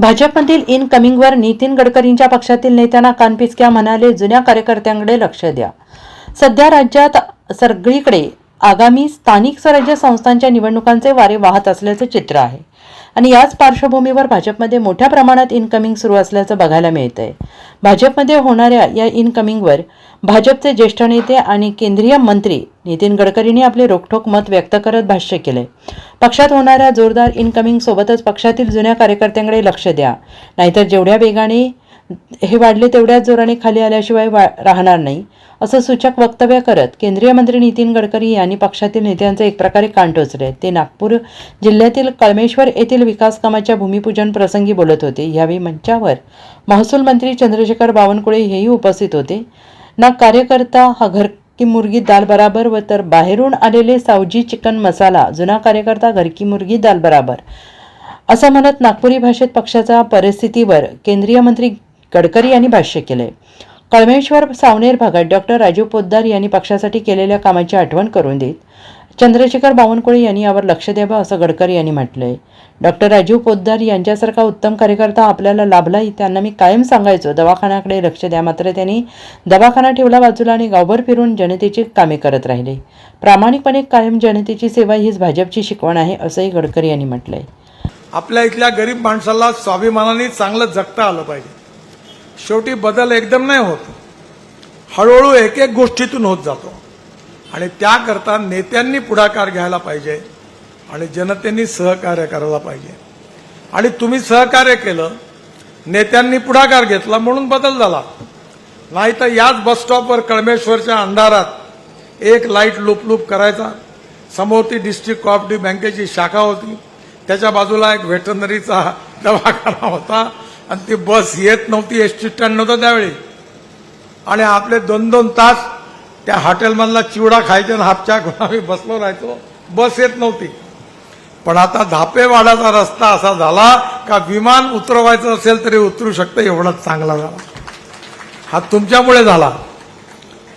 भाजपमधील इनकमिंगवर नितीन गडकरींच्या पक्षातील नेत्यांना कानपिचक्या म्हणाले जुन्या कार्यकर्त्यांकडे लक्ष द्या. सध्या राज्यात सगळीकडे आगामी स्थानिक स्वराज्य संस्थांच्या निवडणुकांचे वारे वाहत असल्याचं चित्र आहे. आणि याच पार्श्वभूमीवर भाजपमध्ये मोठ्या प्रमाणात इनकमिंग सुरू असल्याचं बघायला मिळतंय. भाजपमध्ये होणाऱ्या या इनकमिंगवर भाजपचे ज्येष्ठ नेते आणि केंद्रीय मंत्री नितीन गडकरींनी आपले रोखठोक मत व्यक्त करत भाष्य केले पक्षात होणाऱ्या जोरदार इनकमिंग सोबतच पक्षातील जुन्या कार्यकर्त्यांकडे लक्ष द्या. नाहीतर जेवढ्या वेगाने हे वाढले तेवढ्याच जोराने खाली आल्याशिवाय वा राहणार नाही असं सूचक वक्तव्य करत केंद्रीय मंत्री नितीन गडकरी यांनी पक्षातील नेत्यांचे एक प्रकारे कान टोचले. ते नागपूर जिल्ह्यातील कळमेश्वर येथील विकास कामाच्या भूमिपूजन प्रसंगी बोलत होते. यावेळी मंचावर महसूल मंत्री चंद्रशेखर बावनकुळे हेही उपस्थित होते. ना कार्यकर्ता हा घर की मुर्गी दाल बराबर व तर बाहेरून आलेले सावजी चिकन मसाला जुना कार्यकर्ता घर की मुर्गी दाल बराबर. असं म्हणत नागपुरी भाषेत पक्षाच्या परिस्थितीवर केंद्रीय मंत्री गडकरी यांनी भाष्य केले कळमेश्वर सावनेर भागात डॉक्टर राजीव पोद्दार यांनी पक्षासाठी केलेल्या कामाची आठवण करून देत चंद्रशेखर बावनकुळे यांनी यावर लक्ष द्यावं असं गडकरी यांनी म्हटलंय. डॉक्टर राजीव पोद्दार यांच्यासारखा उत्तम कार्यकर्ता आपल्याला लाभलाही त्यांना मी कायम सांगायचो दवाखान्याकडे लक्ष द्या मात्र त्यांनी दवाखाना ठेवला बाजूला आणि गावभर फिरून जनतेची कामे करत राहिले. प्रामाणिकपणे कायम जनतेची सेवा हीच भाजपची शिकवण आहे असंही गडकरी यांनी म्हटलंय. आपल्या इथल्या गरीब माणसाला स्वाभिमानाने चांगलं जगता आलं पाहिजे. शेवटी बदल एकदम नाही होत. हळूहळू एक एक गोष्टीतून होत जातो. आणि त्याकरता नेत्यांनी पुढाकार घ्यायला पाहिजे आणि जनतेने सहकार्य करायला पाहिजे. आणि तुम्ही सहकार्य केलं नेत्यांनी पुढाकार घेतला म्हणून बदल झाला. नाही तर याच बसस्टॉपवर कळमेश्वरच्या अंधारात एक लाइट लूप लूप करायचा. समोर ती डिस्ट्रिक्ट कॉपरेटिव्ह बँकेची शाखा होती. त्याच्या बाजूला एक व्हेटरनरीचा दवाखाना होता. आणि ती बस येत नव्हती एस टी स्टँड नव्हतं त्यावेळी. आणि आपले दोन दोन तास त्या हॉटेलमधला चिवडा खायचा आणि हापच्या घेऊन आम्ही बसलो राहायचो. बस येत नव्हती. पण आता धापेवाडाचा रस्ता असा झाला का विमान उतरवायचं असेल तरी उतरू शकतं एवढाच चांगला झाला. हा तुमच्यामुळे झाला.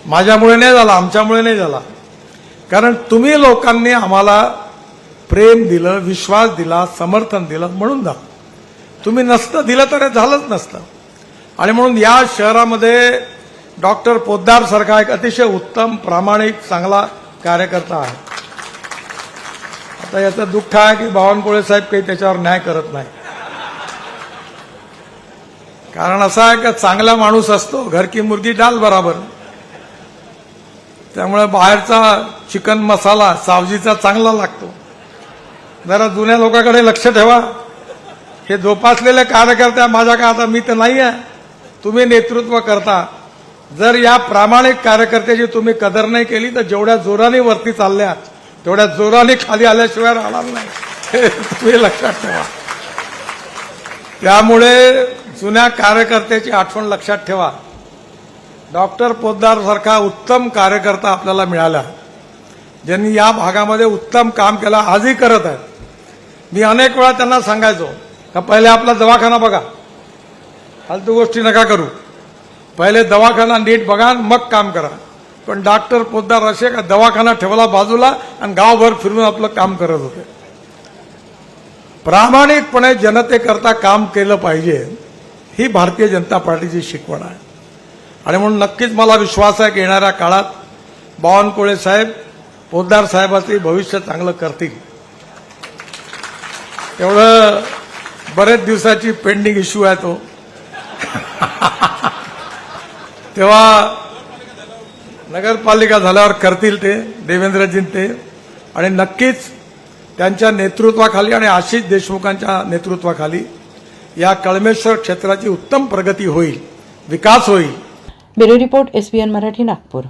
माझ्यामुळे नाही झाला आमच्यामुळे नाही झाला. कारण तुम्ही लोकांनी आम्हाला प्रेम दिलं विश्वास दिला समर्थन दिलं म्हणून झालं. तुम्ही नसतं दिलं तर हे झालंच नसतं. आणि म्हणून या शहरामध्ये डॉक्टर पोद्दार सारखा एक अतिशय उत्तम प्रामाणिक चांगला कार्यकर्ता आहे. आता याचं दुःख आहे की बावनकुळे साहेब काही त्याच्यावर न्याय करत नाही. कारण असं आहे का चांगला माणूस असतो घर की मुर्गी डाल बराबर. त्यामुळे बाहेरचा चिकन मसाला सावजीचा चांगला लागतो. जरा जुन्या लोकांकडे लक्ष ठेवा. हे जोपासलेले कार्यकर्ते माझ्या का आता मी तर नाही आहे तुम्ही नेतृत्व करता. जर या प्रामाणिक कार्यकर्त्याची तुम्ही कदर नाही केली तर जेवढ्या जोराने वरती चालल्या तेवढ्या जोराने खाली आल्याशिवाय राहणार नाही. हे तुम्ही लक्षात ठेवा. त्यामुळे जुन्या कार्यकर्त्याची आठवण लक्षात ठेवा. डॉक्टर पोद्दार सारखा उत्तम कार्यकर्ता आपल्याला मिळाला. ज्यांनी या भागामध्ये उत्तम काम केलं आजही करत आहेत. मी अनेक वेळा त्यांना सांगायचो का पहिले आपला दवाखाना बघा. फालतू गोष्टी नका करू. पहिले दवाखाना नीट बघा मग काम करा. पण डॉक्टर पोद्दार असे का दवाखाना ठेवला बाजूला आणि गावभर फिरून आपलं काम करत होते. प्रामाणिकपणे जनतेकरता काम केलं पाहिजे ही भारतीय जनता पार्टीची शिकवण आहे. आणि म्हणून नक्कीच मला विश्वास आहे की येणाऱ्या काळात बावनकुळे साहेब पोद्दार साहेबाचे भविष्य चांगलं करतील. एवढं बरेच दिवसाची पेंडिंग इश्यू आहे तो. तेव्हा नगरपालिका झाल्यावर करतील ते देवेंद्रजी ते. आणि नक्कीच त्यांच्या नेतृत्वाखाली आणि आशिष देशमुखांच्या नेतृत्वाखाली या कळमेश्वर क्षेत्राची उत्तम प्रगती होईल विकास होईल. Bureau report S B N Marathi Nagpur.